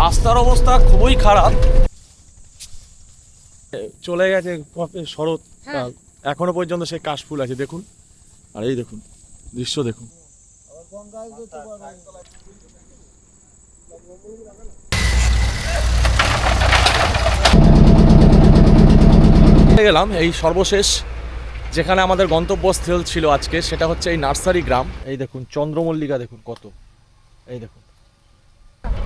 রাস্তার অবস্থা খুবই খারাপ। চলে গেছে শরৎ। কাল। এখনও পর্যন্ত সেই কাশফুল আছে দেখুন। আর এই দেখুন দৃশ্য দেখুন। গেলাম এই সর্বশেষ যেখানে আমাদের গন্তব্যস্থল ছিল আজকে সেটা হচ্ছে এই নার্সারি গ্রাম। এই দেখুন চন্দ্রমল্লিকা দেখুন কত। এই দেখুন।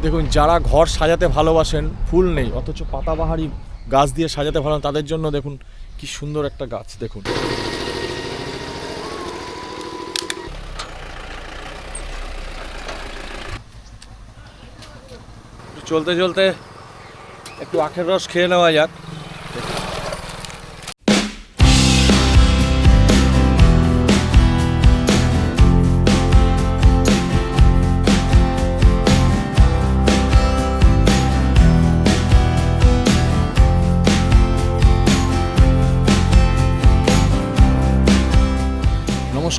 দেখুন, যারা ঘর সাজাতে ভালোবাসেন, ফুল নেই, অথচ পাতাবাহারি গাছ দিয়ে সাজাতে ভালো তাদের জন্য দেখুন কি সুন্দর একটা গাছ, দেখুন। চলতে চলতে একটু আখের রস খেয়ে নেওয়া যাক।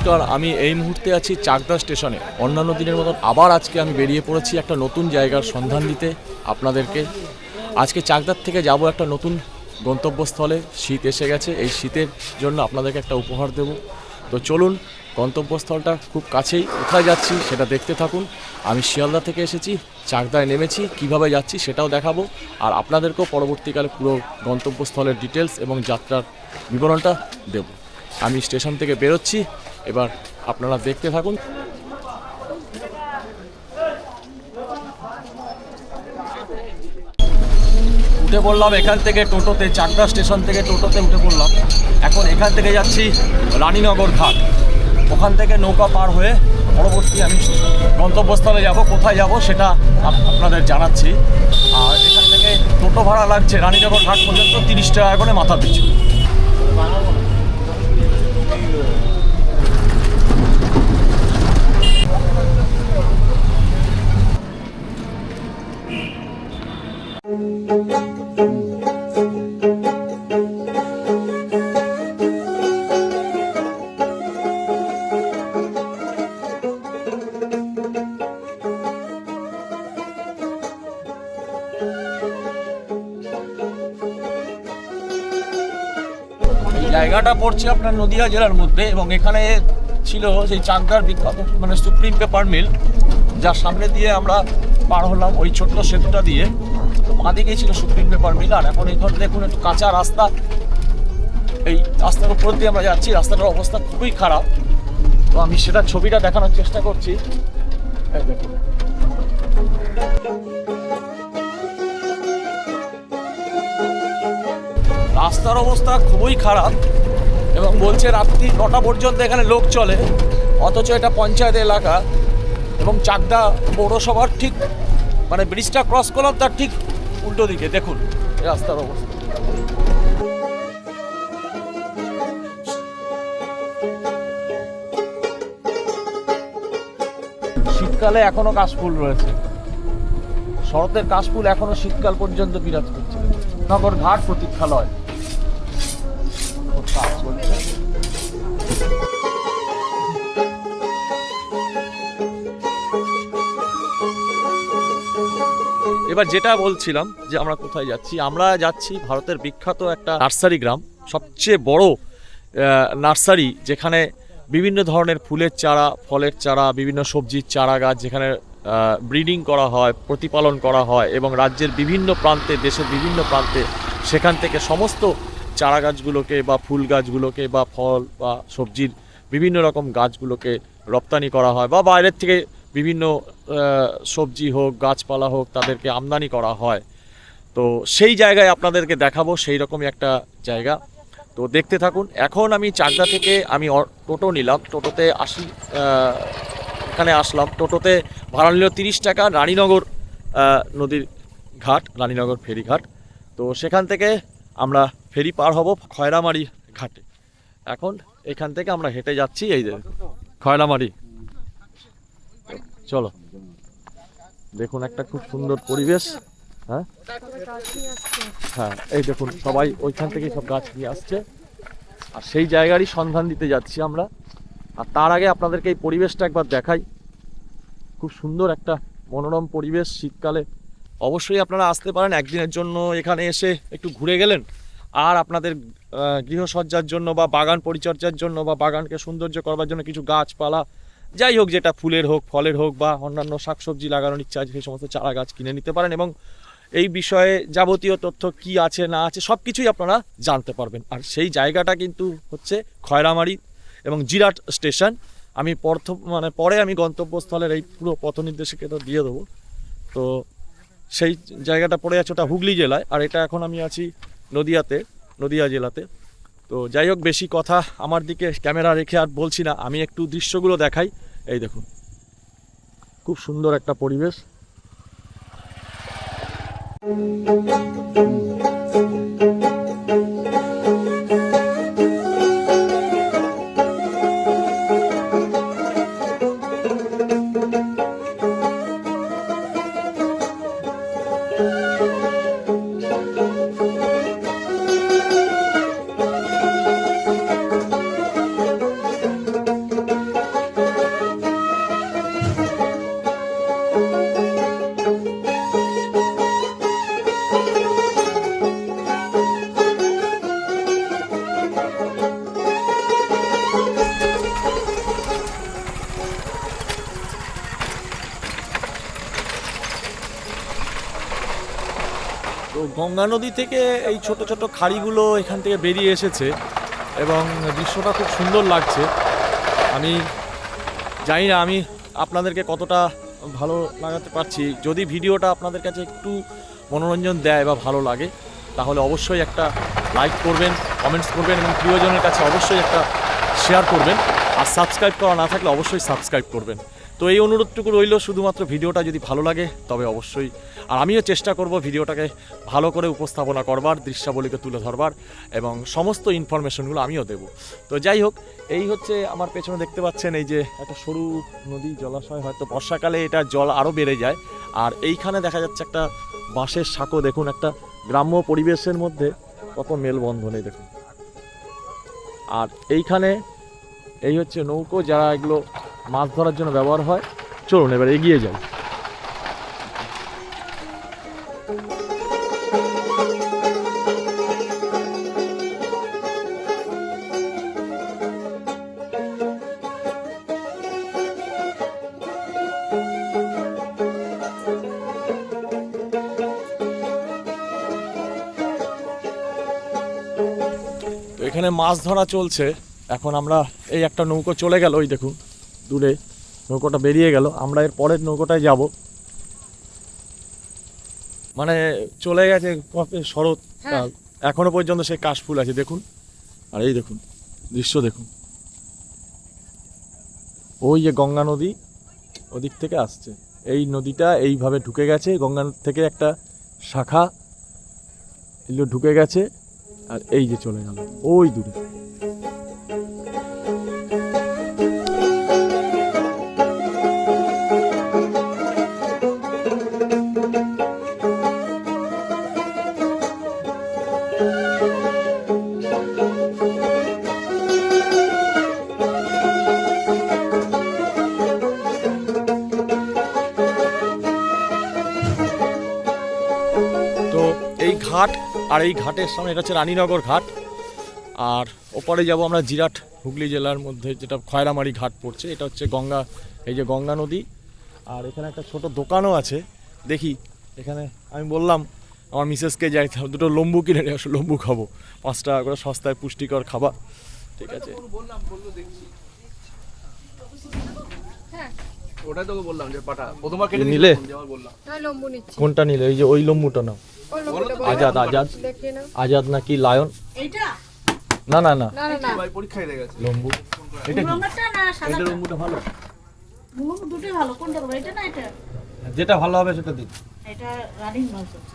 নমস্কার, আমি এই মুহূর্তে আছি চাকদা স্টেশনে। অন্যান্য দিনের মতন আবার আজকে আমি বেরিয়ে পড়েছি একটা নতুন জায়গার সন্ধান দিতে আপনাদেরকে। আজকে চাকদার থেকে যাব একটা নতুন গন্তব্যস্থলে, শীত এসে গেছে, এই শীতের জন্য আপনাদেরকে একটা উপহার দেব। তো চলুন, গন্তব্যস্থলটা খুব কাছেই কোথায় যাচ্ছি সেটা দেখতে থাকুন। আমি শিয়ালদা থেকে এসেছি, চাকদায় নেমেছি, কীভাবে যাচ্ছি সেটাও দেখাবো। আর আপনাদেরকেও পরবর্তীকালে পুরো গন্তব্যস্থলের ডিটেলস এবং যাত্রার বিবরণটা দেব। আমি স্টেশন থেকে বেরোচ্ছি এবার আপনারা দেখতে থাকুন। উঠে পড়লাম এখান থেকে টোটোতে চাকদা স্টেশন থেকে টোটোতে উঠে পড়লাম। এখন এখান থেকে যাচ্ছি রানীনগর ঘাট। ওখান থেকে নৌকা পার হয়ে পরবর্তী আমি গন্তব্যস্থলে যাব, কোথায় যাব সেটা আপ- আপনাদের জানাচ্ছি। আর এখান থেকে টোটো ভাড়া লাগছে রানীনগর ঘাট পর্যন্ত তিরিশ টাকা করে মাথা পিছু। জায়গাটা পড়ছে আপনার নদিয়া জেলার মধ্যে এবং এখানে ছিল সেই চাকদার বিখ্যাত মানে সুপ্রিম পেপার মিল, যার সামনে দিয়ে আমরা পার হলাম ওই ছোট্ট সেতুটা দিয়ে। বাঁদিকেই ছিল সুপ্রিম পেপার মিল, আর এখন এখন দেখুন একটু কাঁচা রাস্তা। এই রাস্তার উপর দিয়ে আমরা যাচ্ছি, রাস্তাটার অবস্থা খুবই খারাপ। তো আমি সেটা ছবিটা দেখানোর চেষ্টা করছি। দেখুন। রাস্তার অবস্থা খুবই খারাপ এবং বলছে রাত্রি নটা পর্যন্ত এখানে লোক চলে, অথচ এটা পঞ্চায়েত এলাকা এবং চাকদা পৌরসভার ঠিক মানে ব্রিজটা ক্রস করলাম তার ঠিক উল্টো দিকে, দেখুন। রাস্তার অবস্থা। শীতকালে এখনও কাশফুল রয়েছে। শরতের কাশফুল এখনও শীতকাল পর্যন্ত বিরাজ করছে। নগর ঘাট প্রতীক্ষালয়। এবার যেটা বলছিলাম যে আমরা কোথায় যাচ্ছি, আমরা যাচ্ছি ভারতের বিখ্যাত একটা নার্সারি গ্রাম, সবচেয়ে বড় নার্সারি যেখানে বিভিন্ন ধরনের ফুলের চারা, ফলের চারা, বিভিন্ন সবজির চারা গাছ যেখানে ব্রিডিং করা হয়, প্রতিপালন করা হয় এবং রাজ্যের বিভিন্ন প্রান্তে, দেশের বিভিন্ন প্রান্তে সেখান থেকে সমস্ত চারা গাছগুলোকে বা ফুল গাছগুলোকে বা ফল বা সবজির বিভিন্ন রকম গাছগুলোকে রপ্তানি করা হয় বা বাইরের থেকে বিভিন্ন সবজি হোক, গাছপালা হোক, তাদেরকে আমদানি করা হয়। তো সেই জায়গায় আপনাদেরকে দেখাবো, সেই রকমই একটা জায়গা। তো দেখতে থাকুন, এখন আমি চাকদা থেকে আমি টোটো নিলাম। টোটোতে আসি এখানে আসলাম। টোটোতে ভাড়া নিল তিরিশ টাকা, রানীনগর নদীর ঘাট, রানীনগর ফেরিঘাট তো সেখান থেকে আমরা ফেরি পার হব খয়রামারি ঘাটে। এখন এখান থেকে আমরা হেঁটে যাচ্ছি, এই যে খয়রামারি চলো। দেখুন একটা খুব সুন্দর পরিবেশ হ্যাঁ? হ্যাঁ এই দেখুন, সবাই ওইখান থেকেই সব গাছ নিয়ে আসছে। আর সেই জায়গারই সন্ধান দিতে যাচ্ছি আমরা। আর তার আগে আপনাদেরকে এই পরিবেশটা একবার দেখাই। খুব সুন্দর একটা মনোরম পরিবেশ শীতকালে। অবশ্যই আপনারা আসতে পারেন, একদিনের জন্য এখানে এসে একটু ঘুরে গেলেন। আর আপনাদের গৃহসজ্জার জন্য বা বাগান পরিচর্যার জন্য বা বাগানকে সৌন্দর্য করবার জন্য কিছু গাছপালা যাই হোক, যেটা ফুলের হোক, ফলের হোক বা অন্যান্য শাকসবজি লাগানোর ইচ্ছা আছে, সেই সমস্ত চারা গাছ কিনে নিতে পারেন এবং এই বিষয়ে যাবতীয় তথ্য কি আছে, না আছে, সব কিছুই আপনারা জানতে পারবেন। আর সেই জায়গাটা কিন্তু হচ্ছে খয়রামারি এবং জিরাট স্টেশন। আমি প্রথম মানে পরে আমি গন্তব্যস্থলের এই পুরো পথ নির্দেশিকাটা দিয়ে দেবো। তো সেই জায়গাটা পড়ে আছে ওটা হুগলি জেলায়, আর এটা এখন আমি আছি নদিয়াতে, নদিয়া জেলাতে। তো যাই হোক, বেশি কথা আমার দিকে ক্যামেরা রেখে আর বলছি না, আমি একটু দৃশ্যগুলো দেখাই। এই দেখুন, খুব সুন্দর একটা পরিবেশ। তো গঙ্গা নদী থেকে এই ছোট ছোট খাড়িগুলো এখান থেকে বেরিয়ে এসেছে এবং দৃশ্যটা খুব সুন্দর লাগছে। আমি জানি না আমি আপনাদেরকে কতটা ভালো লাগাতে পারছি। যদি ভিডিওটা আপনাদের কাছে একটু মনোরঞ্জন দেয় বা ভালো লাগে, তাহলে অবশ্যই একটা লাইক করবেন, কমেন্টস করবেন এবং প্রিয়জনের কাছে অবশ্যই একটা শেয়ার করবেন। আর সাবস্ক্রাইব করা না থাকলে অবশ্যই সাবস্ক্রাইব করবেন। তো এই অনুরোধটুকু রইল, শুধুমাত্র ভিডিওটা যদি ভালো লাগে, তবে অবশ্যই আর আমিও চেষ্টা করব ভিডিওটাকে ভালো করে উপস্থাপনা করবার, দৃশ্যাবলীকে তুলে ধরবার, এবং সমস্ত ইনফরমেশনগুলো আমিও দেব। তো যাই হোক, এই হচ্ছে আমার পেছনে দেখতে পাচ্ছেন এই যে একটা সরু নদী, জলাশয়, হয়তো বর্ষাকালে এটা জল আরও বেড়ে যায়। আর এইখানে দেখা যাচ্ছে একটা বাঁশের সাঁকো, দেখুন একটা গ্রাম্য পরিবেশের মধ্যে কত মেলবন্ধন দেখুন। আর এইখানে এই হচ্ছে নৌকো যারা এগুলো মাছ ধরার জন্য ব্যবহার হয়। চলুন, এবার এগিয়ে যাই। এখানে মাছ ধরা চলছে। এখন আমরা এই একটা নৌকো চলে গেল ওই দেখুন দূরে নৌকোটা বেরিয়ে গেল। আমরা এর পরের নৌকোটায় যাব। মানে চলে গেছে শরৎ এখনও পর্যন্ত সেই কাশফুল আছে দেখুন। আর এই দেখুন দৃশ্য দেখুন। ওই যে গঙ্গা নদী ওদিক থেকে আসছে। এই নদীটা এইভাবে ঢুকে গেছে গঙ্গা নদী থেকে একটা শাখা এগুলো ঢুকে গেছে আর এই যে চলে গেল ওই দূরে। আর এই ঘাটের সামনে এটা হচ্ছে রানীনগর ঘাট। আর ওপারে যাব আমরা জিরাট হুগলি জেলার মধ্যে যেটা খয়রামারি ঘাট পড়ছে এটা হচ্ছে গঙ্গা এই যে গঙ্গা নদী। আর এখানে একটা ছোট দোকানও আছে। দেখি এখানে আমি বললাম আমার মিসেসকে যাই দুটো লম্বু কিনে নিয়ে আসো লম্বু খাব। পাঁচ টাকা করে সস্তায় পুষ্টিকর খাবার। ঠিক আছে। ওটাই তোকে বললাম যে পাটা প্রথমবার কেটে নিলে? হ্যাঁ কোনটা নিলে? এই যে ওই লম্বুটা নাও। আজাদ আজাদ। আজাদ নাকি লায়ন? এইটা? না না না। পরীক্ষায় গেছে। লম্বু। এটা কি? এটা লম্বুটা ভালো। দুটোই ভালো। কোনটা এটা না এটা? যেটা ভালো হবে সেটা দিন। এটা রানিং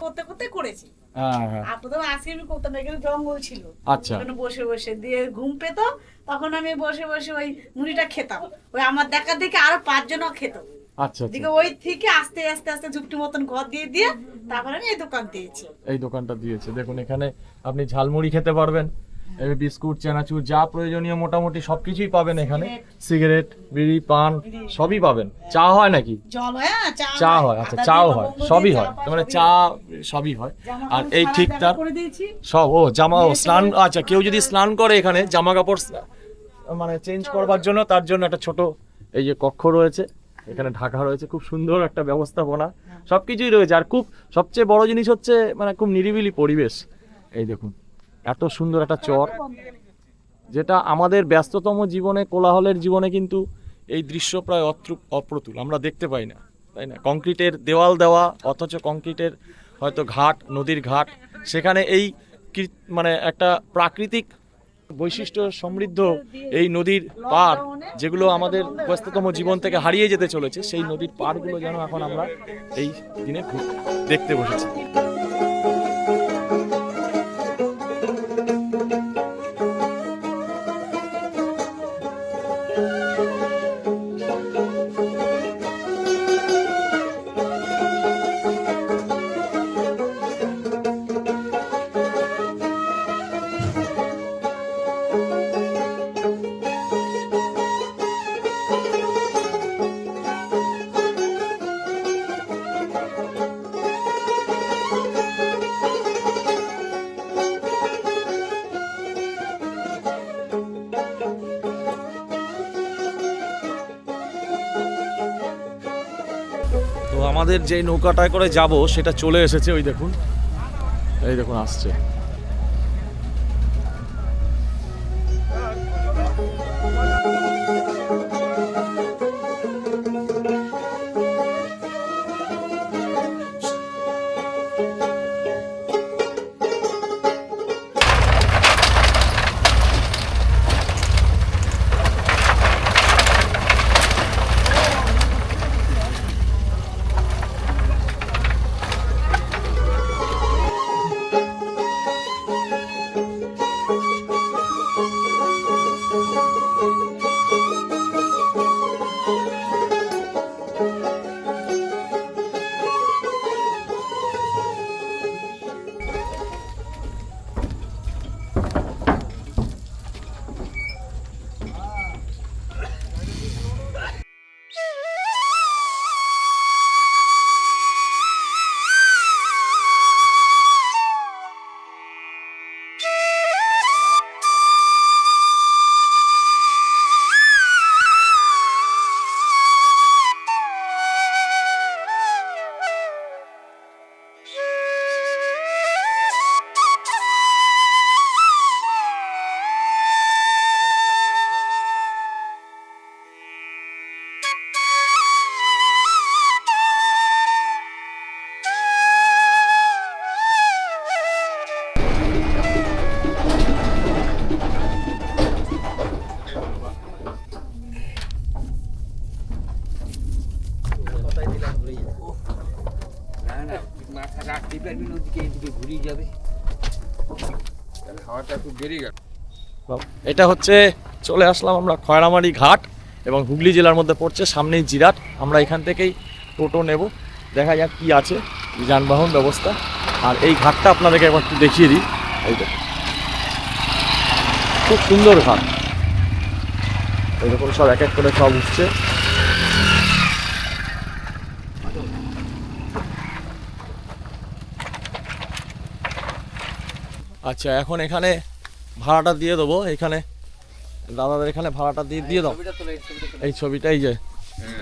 করতে করতে করেছি। হ্যাঁ হ্যাঁ। আর প্রথমে আজকে আমি করতাম না এখানে জঙ্গল ছিল। আচ্ছা। বসে বসে দিয়ে ঘুম পেতো। তখন আমি বসে বসে ওই মুড়িটা খেতাম। ওই আমার দেখা দেখে আরও পাঁচজনও খেত। আচ্ছা আচ্ছা। দিকে ওই থেকে আস্তে আস্তে আস্তে ঝুপটি মতন ঘর দিয়ে দিয়ে তারপরে আমি এই দোকান দিয়েছি। এই দোকানটা দিয়েছে। দেখুন এখানে আপনি ঝালমুড়ি খেতে পারবেন এই বিস্কুট চানাচুর যা প্রয়োজনীয় মোটামুটি সবকিছুই পাবেন এখানে। সিগারেট বিড়ি পান সবই পাবেন। চা হয় নাকি? জল হয় হ্যাঁ, চা হয়। আচ্ছা চাও হয় সবই হয়। মানে চা সবই হয়। আর এই ঠিক তার সব ও জামা ও স্নান আচ্ছা কেউ যদি স্নান করে এখানে জামা কাপড় মানে চেঞ্জ করবার জন্য তার জন্য একটা ছোট এই যে কক্ষ রয়েছে। এখানে ঢাকা রয়েছে, খুব সুন্দর একটা ব্যবস্থাপনা। সবকিছুই রয়েছে, আর খুব সবচেয়ে বড় জিনিস হচ্ছে মানে খুব নিরিবিলি পরিবেশ। এই দেখুন, এত সুন্দর একটা চর, যেটা আমাদের ব্যস্ততম জীবনে, কোলাহলের জীবনে কিন্তু এই দৃশ্য প্রায় অত্রু- অপ্রতুল, আমরা দেখতে পাই না, তাই না? কংক্রিটের দেওয়াল দেওয়া, অথচ কংক্রিটের হয়তো ঘাট, নদীর ঘাট, সেখানে এই মানে একটা প্রাকৃতিক বৈশিষ্ট্য সমৃদ্ধ এই নদীর পার যেগুলো আমাদের ব্যস্ততম জীবন থেকে হারিয়ে যেতে চলেছে সেই নদীর পারগুলো যেন এখন আমরা এই দিনে দেখতে বসেছি। আমাদের যে নৌকাটায় করে যাব সেটা চলে এসেছে ওই দেখুন। এই দেখুন আসছে। এটা হচ্ছে, চলে আসলাম আমরা খয়রামারি ঘাট এবং হুগলি জেলার মধ্যে পড়ছে, সামনেই জিরাট। আমরা এখান থেকেই টোটো নেব। দেখা যাক কি আছে, যানবাহন ব্যবস্থা। আর এই ঘাটটা আপনাদেরকে একবার একটু দেখিয়ে দিই। এই দেখুন। খুব সুন্দর ঘাট। এরকম সব এক এক করে সব উঠছে। আচ্ছা এখন এখানে ভাড়াটা দিয়ে দেবো এখানে। দাদাদের এখানে ভাড়াটা দিয়ে দিয়ে দাও। এই ছবিটা এই যে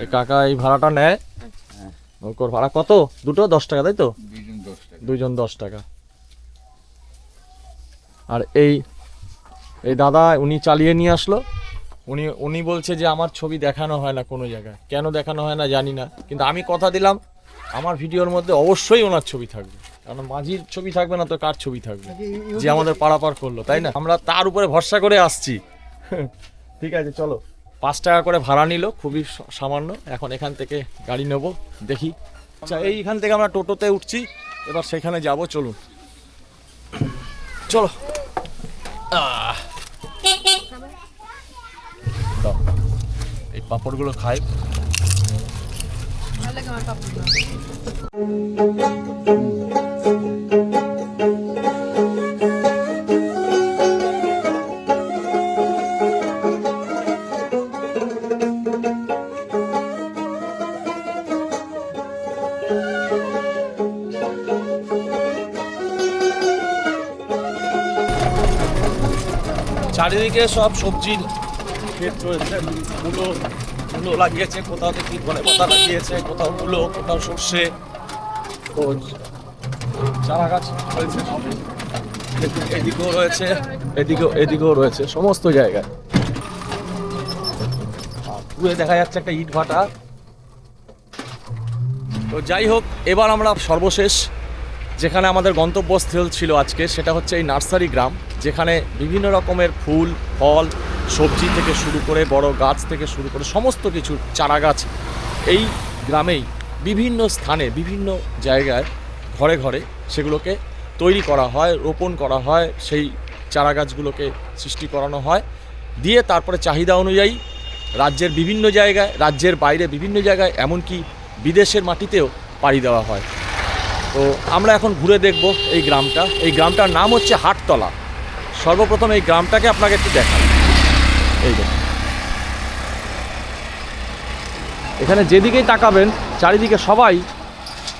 এই কাকা এই ভাড়াটা নেয়। ওর ভাড়া কত? দুটো দশ টাকা তাই তো? দুইজন দশ টাকা। আর এই এই দাদা উনি চালিয়ে নিয়ে আসলো। উনি উনি বলছে যে আমার ছবি দেখানো হয় না কোনো জায়গায়। কেন দেখানো হয় না জানি না। কিন্তু আমি কথা দিলাম আমার ভিডিওর মধ্যে অবশ্যই ওনার ছবি থাকবে। কারণ মাঝির ছবি থাকবে না তো কার ছবি থাকবে? যে আমাদের পারাপার করল তাই না? আমরা তার উপরে ভরসা করে আসছি। ঠিক আছে চলো। পাঁচ টাকা করে ভাড়া নিল খুবই সামান্য। এখন এখান থেকে গাড়ি নেব দেখি। আচ্ছা এইখান থেকে আমরা টোটোতে উঠছি এবার সেখানে যাব চলুন। চলো। এই পাঁপড়গুলো খাই। চারিদিকে সব সবজির ক্ষেত রয়েছে। মূলো মূলো লাগিয়েছে। কোথাও দেখি ধরে পাতা লাগিয়েছে, কোথাও মূলো, কোথাও সর্ষে তো চারা গাছ এদিকেও রয়েছে, এদিকেও এদিকেও রয়েছে, সমস্ত জায়গায়। দূরে দেখা যাচ্ছে একটা ইট ভাটা। তো যাই হোক, এবার আমরা সর্বশেষ যেখানে আমাদের গন্তব্যস্থল ছিল আজকে, সেটা হচ্ছে এই নার্সারি গ্রাম, যেখানে বিভিন্ন রকমের ফুল, ফল, সবজি থেকে শুরু করে, বড় গাছ থেকে শুরু করে, সমস্ত কিছু চারা গাছ এই গ্রামেই বিভিন্ন স্থানে, বিভিন্ন জায়গায় ঘরে ঘরে সেগুলোকে তৈরি করা হয়, রোপণ করা হয়, সেই চারা গাছগুলোকে সৃষ্টি করানো হয়। দিয়ে তারপরে চাহিদা অনুযায়ী রাজ্যের বিভিন্ন জায়গায়, রাজ্যের বাইরে বিভিন্ন জায়গায়, এমনকি বিদেশের মাটিতেও পাড়ি দেওয়া হয়। তো আমরা এখন ঘুরে দেখব এই গ্রামটা। এই গ্রামটার নাম হচ্ছে হাটতলা। সর্বপ্রথম এই গ্রামটাকে আপনাকে একটু দেখান এই দেখুন। এখানে যেদিকেই তাকাবেন, চারিদিকে সবাই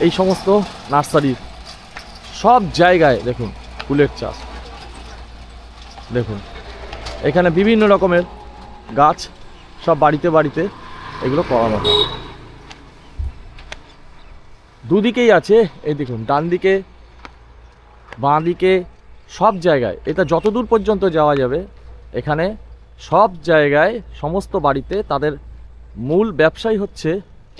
এই সমস্ত নার্সারির সব জায়গায় দেখুন ফুলের চাষ। দেখুন, এখানে বিভিন্ন রকমের গাছ সব বাড়িতে বাড়িতে এগুলো করানো হয়। দুদিকেই আছে, এই দেখুন ডান দিকে বাঁ দিকে সব জায়গায়। এটা যতদূর পর্যন্ত যাওয়া যাবে, এখানে সব জায়গায় সমস্ত বাড়িতে তাদের মূল ব্যবসাই হচ্ছে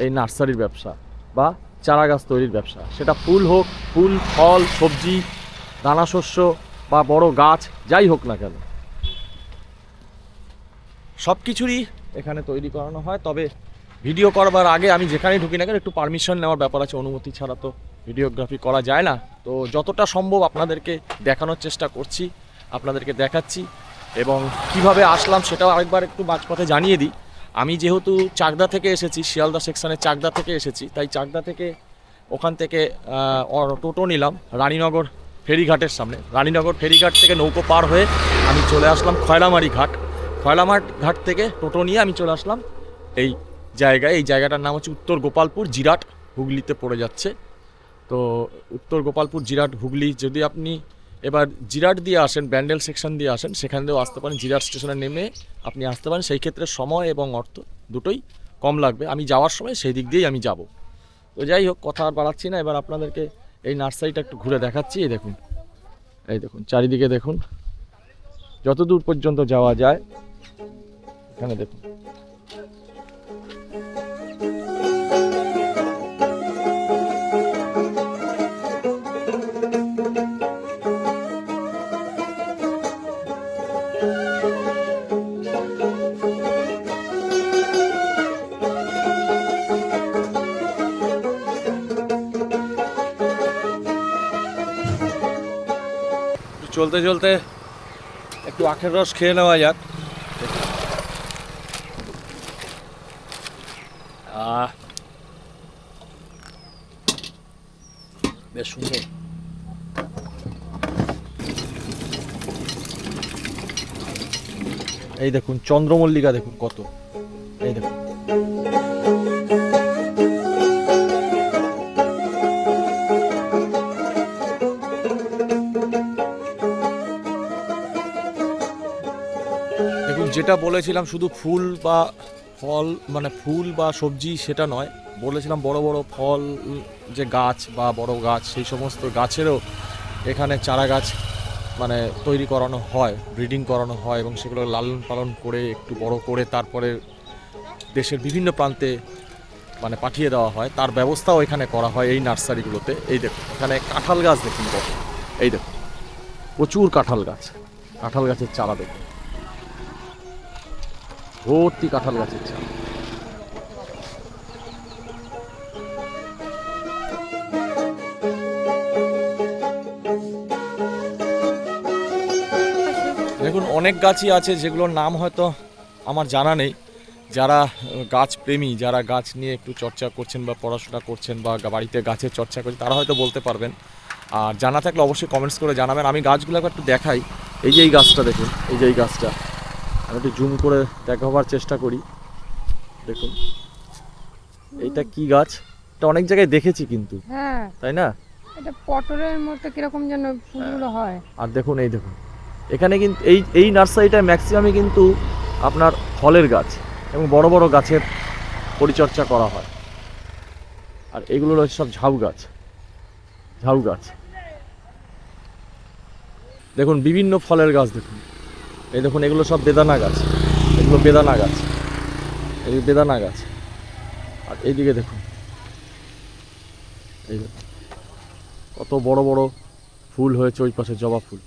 এই নার্সারির ব্যবসা বা চারা গাছ তৈরির ব্যবসা। সেটা ফুল হোক, ফুল, ফল, সবজি, দানা শস্য বা বড় গাছ, যাই হোক না কেন। সব কিছুরই এখানে তৈরি করানো হয়, তবে ভিডিও করবার আগে আমি যেখানেই ঢুকি না কেন, একটু পারমিশন নেওয়ার ব্যাপার আছে। অনুমতি ছাড়া তো ভিডিওগ্রাফি করা যায় না। তো যতটা সম্ভব আপনাদেরকে দেখানোর চেষ্টা করছি, আপনাদেরকে দেখাচ্ছি, এবং কীভাবে আসলাম সেটাও আরেকবার একটু মাঝপথে জানিয়ে দিই। আমি যেহেতু চাকদা থেকে এসেছি, শিয়ালদা সেকশনের চাকদা থেকে এসেছি, তাই চাকদা থেকে ওখান থেকে টোটো নিলাম রানীনগর ফেরিঘাটের সামনে। রানীনগর ফেরিঘাট থেকে নৌকো পার হয়ে আমি চলে আসলাম খয়লামারি ঘাট। খয়লামার ঘাট থেকে টোটো নিয়ে আমি চলে আসলাম এই জায়গায়। এই জায়গাটার নাম হচ্ছে উত্তর গোপালপুর জিরাট হুগলিতে পড়ে যাচ্ছে। তো উত্তর গোপালপুর জিরাট হুগলি যদি আপনি এবার জিরাট দিয়ে আসেন, ব্যান্ডেল সেকশন দিয়ে আসেন, সেখান দিয়েও আসতে পারেন। জিরাট স্টেশনে নেমে আপনি আসতে পারেন। সেই ক্ষেত্রে সময় এবং অর্থ দুটোই কম লাগবে। আমি যাওয়ার সময় সেই দিক দিয়েই আমি যাব। তো যাই হোক, কথা আর বাড়াচ্ছি না। এবার আপনাদেরকে এই নার্সারিটা একটু ঘুরে দেখাচ্ছি। এই দেখুন এই দেখুন, চারিদিকে দেখুন। যত দূর পর্যন্ত যাওয়া যায়, এখানে দেখুন। চলতে চলতে একটু আখের রস খেয়ে নেওয়া যাক। বেশ সুন্দর। এই দেখুন, চন্দ্রমল্লিকা দেখুন কত। যেটা বলেছিলাম শুধু ফুল বা ফল মানে ফুল বা সবজি সেটা নয়, বলেছিলাম বড় বড় ফল, যে গাছ বা বড় গাছ, সেই সমস্ত গাছেরও এখানে চারা গাছ মানে তৈরি করানো হয়, ব্রিডিং করানো হয় এবং সেগুলো লালন পালন করে, একটু বড় করে তারপরে দেশের বিভিন্ন প্রান্তে মানে পাঠিয়ে দেওয়া হয়। তার ব্যবস্থাও এখানে করা হয় এই নার্সারিগুলোতে। এই দেখুন, এখানে কাঁঠাল গাছ দেখুন এই দেখুন, প্রচুর কাঁঠাল গাছ, কাঁঠাল গাছের চারা দেখুন। ভর্তি কাঁঠাল গাছের চারা দেখুন, অনেক গাছই আছে যেগুলোর নাম হয়তো আমার জানা নেই। যারা গাছ প্রেমী, যারা গাছ নিয়ে একটু চর্চা করছেন বা পড়াশোনা করছেন বা বাড়িতে গাছের চর্চা করছেন, তারা হয়তো বলতে পারবেন। আর জানা থাকলে অবশ্যই কমেন্টস করে জানাবেন। আমি গাছগুলো একটু দেখাই। এই যে এই গাছটা দেখুন, এই যে এই গাছটা। আমি একটু জুম করে দেখাবার চেষ্টা করি। দেখুন এইটা কি গাছ? এটা অনেক জায়গায় দেখেছি কিন্তু। হ্যাঁ। তাই না? এটা পটলের মতো কীরকম যেন ফুলগুলো হয়। আর দেখুন এই দেখুন। এখানে কিন্তু এই এই নার্সারিটায় ম্যাক্সিমামই কিন্তু আপনার ফলের গাছ এবং বড় বড় গাছের পরিচর্যা করা হয়। আর এগুলো রয়েছে সব ঝাউ গাছ। ঝাউ গাছ। দেখুন বিভিন্ন ফলের গাছ দেখুন। এই দেখুন, এগুলো সব বেদানা গাছ। এগুলো বেদানা গাছ। এই বেদানা গাছ। আর এইদিকে দেখুন। এই কত বড় বড় ফুল হয়েছে ওই পাশে, জবা ফুল।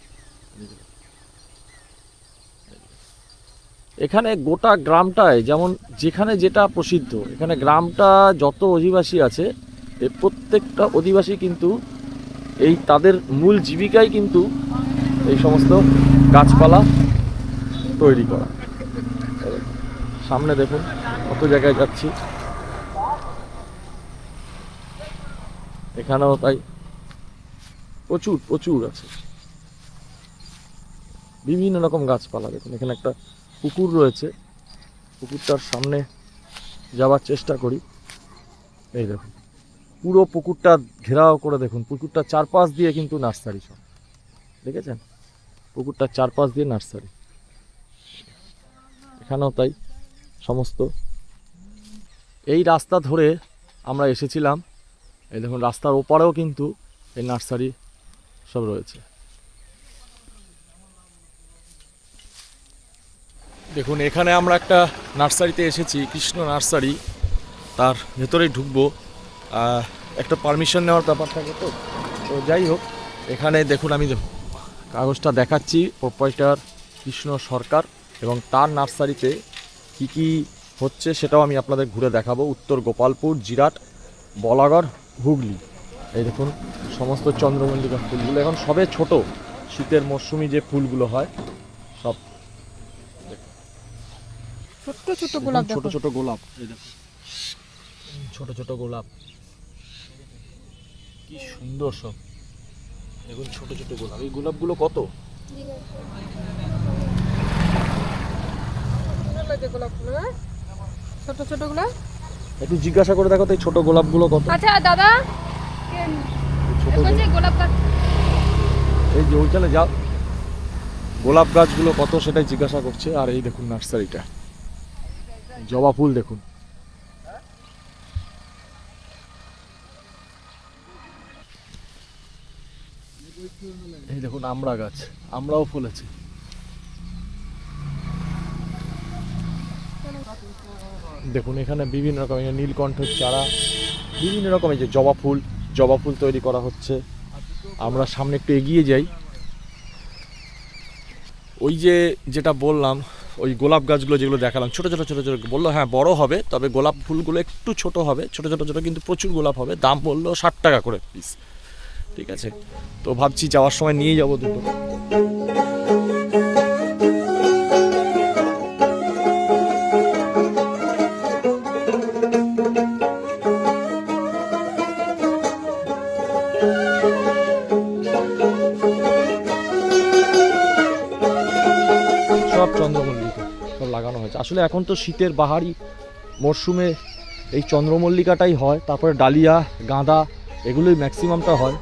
এখানে গোটা গ্রামটায় যেমন, যেখানে যেটা প্রসিদ্ধ, এখানে গ্রামটা যত অধিবাসী আছে, এ প্রত্যেকটা অধিবাসী কিন্তু এই তাদের মূল জীবিকাই কিন্তু এই সমস্ত গাছপালা তৈরি করা। সামনে দেখুন কত জায়গায় যাচ্ছি। এখানেও তাই প্রচুর প্রচুর আছে। বিভিন্ন রকম গাছপালা দেখুন, এখানে একটা পুকুর রয়েছে। পুকুরটার সামনে যাওয়ার চেষ্টা করি। এই দেখুন, পুরো পুকুরটা ঘেরাও করে দেখুন। পুকুরটার চারপাশ দিয়ে কিন্তু নার্সারি সব। দেখেছেন? পুকুরটার চারপাশ দিয়ে নার্সারি। এখানেও তাই সমস্ত। এই রাস্তা ধরে আমরা এসেছিলাম। এই দেখুন, রাস্তার ওপারেও কিন্তু এই নার্সারি সব রয়েছে। দেখুন, এখানে আমরা একটা নার্সারিতে এসেছি, কৃষ্ণ নার্সারি। তার ভেতরেই ঢুকবো। একটা পারমিশন নেওয়ার ব্যাপার থাকে তো। তো যাই হোক, এখানে দেখুন আমি কাগজটা দেখাচ্ছি। প্রোপাইটার কৃষ্ণ সরকার। এবং তার নার্সারিতে কি কি হচ্ছে সেটাও আমি আপনাদের ঘুরে দেখাবো। উত্তর গোপালপুর জিরাট বলাগড় হুগলি। এই দেখুন সমস্ত চন্দ্রমল্লিকা ফুলগুলো। এখন সবে ছোট শীতের মরশুমি যে ফুলগুলো হয় সব ছোট্ট ছোট্ট গোলাপ ছোট ছোট গোলাপ এই দেখুন। ছোট ছোট গোলাপ। কি সুন্দর সব। দেখুন ছোট ছোট গোলাপ। এই গোলাপগুলো কত? গোলাপগুলো ছোট একটু জিজ্ঞাসা করে দেখো তো এই ছোট গোলাপগুলো কত। আচ্ছা দাদা এই এখন যে গোলাপ- গোলাপ গাছ। এই যে ওইখানে যাও গোলাপ গাছগুলো কত সেটাই জিজ্ঞাসা করছে আর এই দেখুন নার্সারিটা। জবা ফুল দেখুন। এই দেখুন আমড়া গাছ আমরাও ফলেছে দেখুন, এখানে বিভিন্ন রকম এখানে নীলকণ্ঠের চারা, বিভিন্ন রকমের যে জবা ফুল জবা ফুল তৈরি করা হচ্ছে। আমরা সামনে একটু এগিয়ে যাই। ওই যে যেটা বললাম, ওই গোলাপ গাছগুলো যেগুলো দেখালাম, ছোটো ছোটো ছোটো ছোটো বলল হ্যাঁ বড় হবে, তবে গোলাপ ফুলগুলো একটু ছোট হবে, ছোটো ছোটো ছোটো কিন্তু প্রচুর গোলাপ হবে, দাম বলল ষাট টাকা করে পিস ঠিক আছে? তো ভাবছি যাওয়ার সময় নিয়ে যাব দুটো। আসলে এখন তো শীতের বাহারি মরশুমে এই চন্দ্রমল্লিকাটাই হয়, তারপরে ডালিয়া, গাঁদা, এগুলোই ম্যাক্সিমামটা হয়।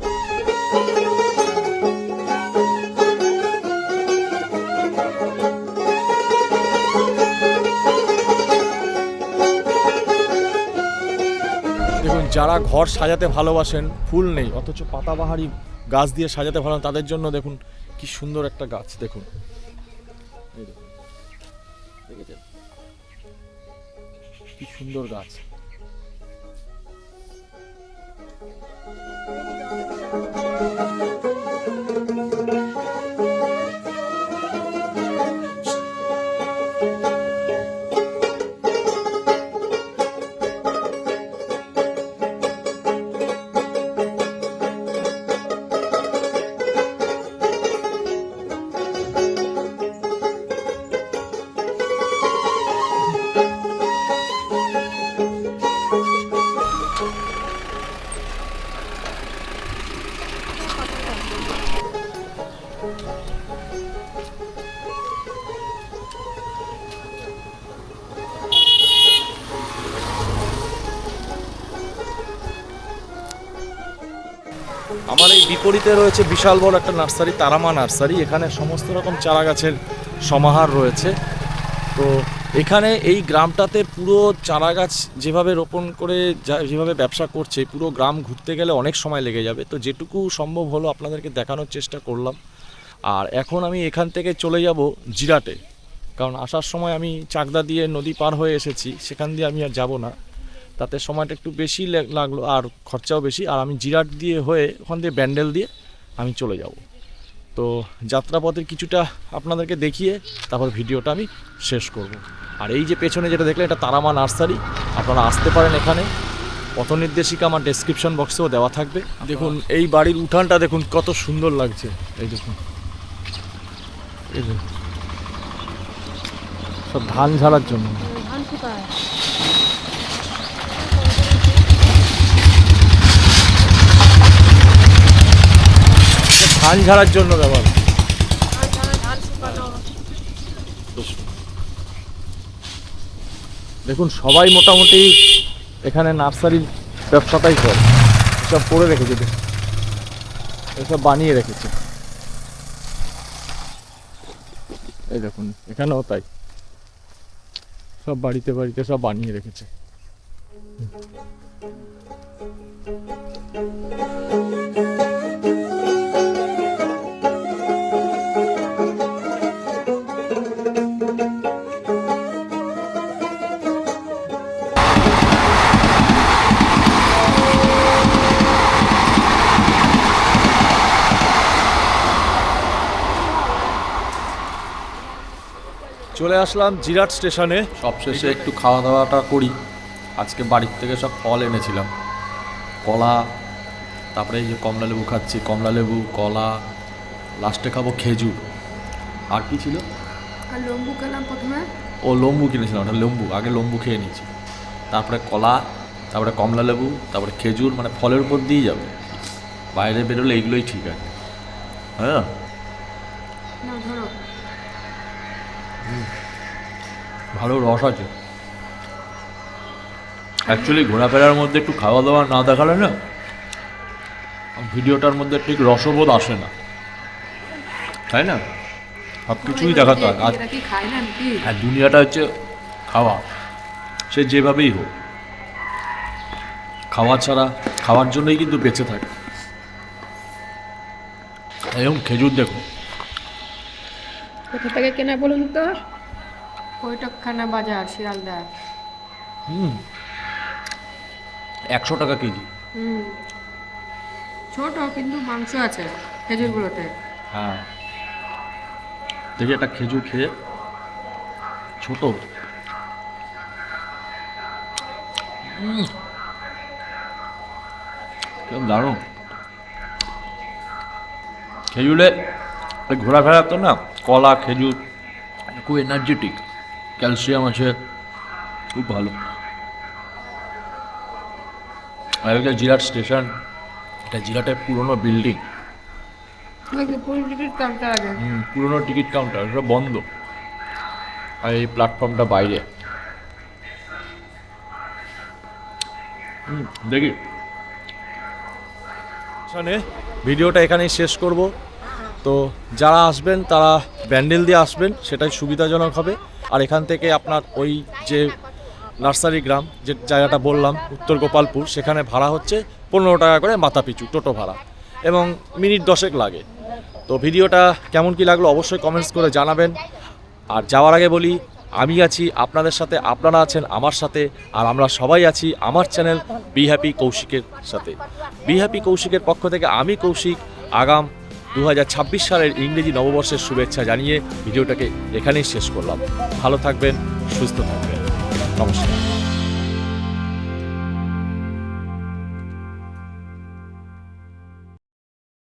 দেখুন, যারা ঘর সাজাতে ভালোবাসেন, ফুল নেই, অথচ পাতাবাহারি গাছ দিয়ে সাজাতে ভালো তাদের জন্য দেখুন কি সুন্দর একটা গাছ দেখুন। দেখেছেন? কি সুন্দর গাছ। বিপরীতে রয়েছে বিশাল বড় একটা নার্সারি, তারামা নার্সারি। এখানে সমস্ত রকম চারা গাছের সমাহার রয়েছে। তো এখানে এই গ্রামটাতে পুরো চারা গাছ যেভাবে রোপণ করে যেভাবে ব্যবসা করছে, পুরো গ্রাম ঘুরতে গেলে অনেক সময় লেগে যাবে। তো যেটুকু সম্ভব হলো আপনাদেরকে দেখানোর চেষ্টা করলাম। আর এখন আমি এখান থেকে চলে যাব জিরাটে। কারণ আসার সময় আমি চাকদা দিয়ে নদী পার হয়ে এসেছি, সেখান দিয়ে আমি আর যাব না। তাতে সময়টা একটু বেশি লাগল আর খরচাও বেশি। আর আমি জিরাট দিয়ে হয়ে ওখান দিয়ে ব্যান্ডেল দিয়ে আমি চলে যাব। তো যাত্রাপথের কিছুটা আপনাদেরকে দেখিয়ে তারপর ভিডিওটা আমি শেষ করব। আর এই যে পেছনে যেটা দেখলেন এটা তারামা নার্সারি। আপনারা আসতে পারেন এখানে। পথ নির্দেশিকা আমার ডেসক্রিপশন বক্সেও দেওয়া থাকবে। দেখুন, এই বাড়ির উঠানটা দেখুন, কত সুন্দর লাগছে। এই দেখুন। সব ধান ঝাড়ার জন্য। ধান শুকায়। ধান ঝাড়ার জন্য ব্যবহার দেখুন, সবাই মোটামুটি এখানে নার্সারির ব্যবসাটাই করে। এসব করে রেখেছে এসব বানিয়ে রেখেছে। এই দেখুন, এখানেও তাই। সব বাড়িতে বাড়িতে সব বানিয়ে রেখেছে। চলে আসলাম জিরাট স্টেশনে। সবশেষে একটু খাওয়া দাওয়াটা করি। আজকে বাড়ির থেকে সব ফল এনেছিলাম। কলা তারপরে এই যে কমলা লেবু খাচ্ছি কমলা লেবু কলা লাস্টে খাব খেজুর। আর কি ছিল? আর লম্বু খেলাম প্রথমে। ও লম্বু কিনেছিলাম ওটা লম্বু আগে লম্বু খেয়ে নিয়েছি। তারপরে কলা তারপরে কমলা লেবু তারপরে খেজুর মানে ফলের উপর দিয়েই যাবে। বাইরে বেরোলে এইগুলোই ঠিক আছে। হ্যাঁ না ধরো ভালো রস আছে। অ্যাকচুয়ালি ঘোরাফেরার মধ্যে একটু খাওয়া দাওয়া না দেখালে না ভিডিওটার মধ্যে ঠিক রসবোধ আসে না। তাই না? সব কিছুই দেখাতে হয়। নাকি? আর দুনিয়াটা হচ্ছে খাওয়া। সে যেভাবেই হোক খাওয়া ছাড়া খাওয়ার জন্যই কিন্তু বেঁচে থাকে। এবং খেজুর দেখো। কোথা থেকে কেনা বলুন তো? কৈটকখানা বাজার শিয়ালদা হুম। একশো টাকা কেজি। হুম। ছোট কিন্তু মাংস আছে খেজুরগুলোতে। হ্যাঁ। দেখি একটা খেজুর খেয়ে ছোট। কেমন দারুণ। খেজুরে ঘোরাফেরা তো না কলা খেজুর খুব এনার্জেটিক ক্যালসিয়াম আছে খুব ভালো। আর একটা জিরাট স্টেশন এটা জিরাটের পুরনো বিল্ডিং। পুরনো টিকিট কাউন্টার ওটা বন্ধ। আর এই প্ল্যাটফর্মটা বাইরে। হুম, দেখি। ভিডিওটা এখানেই শেষ করব। তো যারা আসবেন তারা ব্যান্ডেল দিয়ে আসবেন সেটাই সুবিধাজনক হবে। আর এখান থেকে আপনার ওই যে নার্সারি গ্রাম, যে জায়গাটা বললাম, উত্তর গোপালপুর, সেখানে ভাড়া হচ্ছে পনেরো টাকা করে মাথা পিছু টোটো ভাড়া। এবং মিনিট দশেক লাগে। তো ভিডিওটা কেমন কি লাগল অবশ্যই কমেন্টস করে জানাবেন। আর যাওয়ার আগে বলি, আমি আছি আপনাদের সাথে, আপনারা আছেন আমার সাথে, আর আমরা সবাই আছি আমার চ্যানেল বি হ্যাপি কৌশিকের সাথে। বি হ্যাপি কৌশিকের পক্ষ থেকে আমি কৌশিক, আগাম দু হাজার ছাব্বিশ সালের ইংরেজি নববর্ষের শুভেচ্ছা জানিয়ে ভিডিওটাকে এখানেই শেষ করলাম। ভালো থাকবেন, সুস্থ থাকবেন। নমস্কার।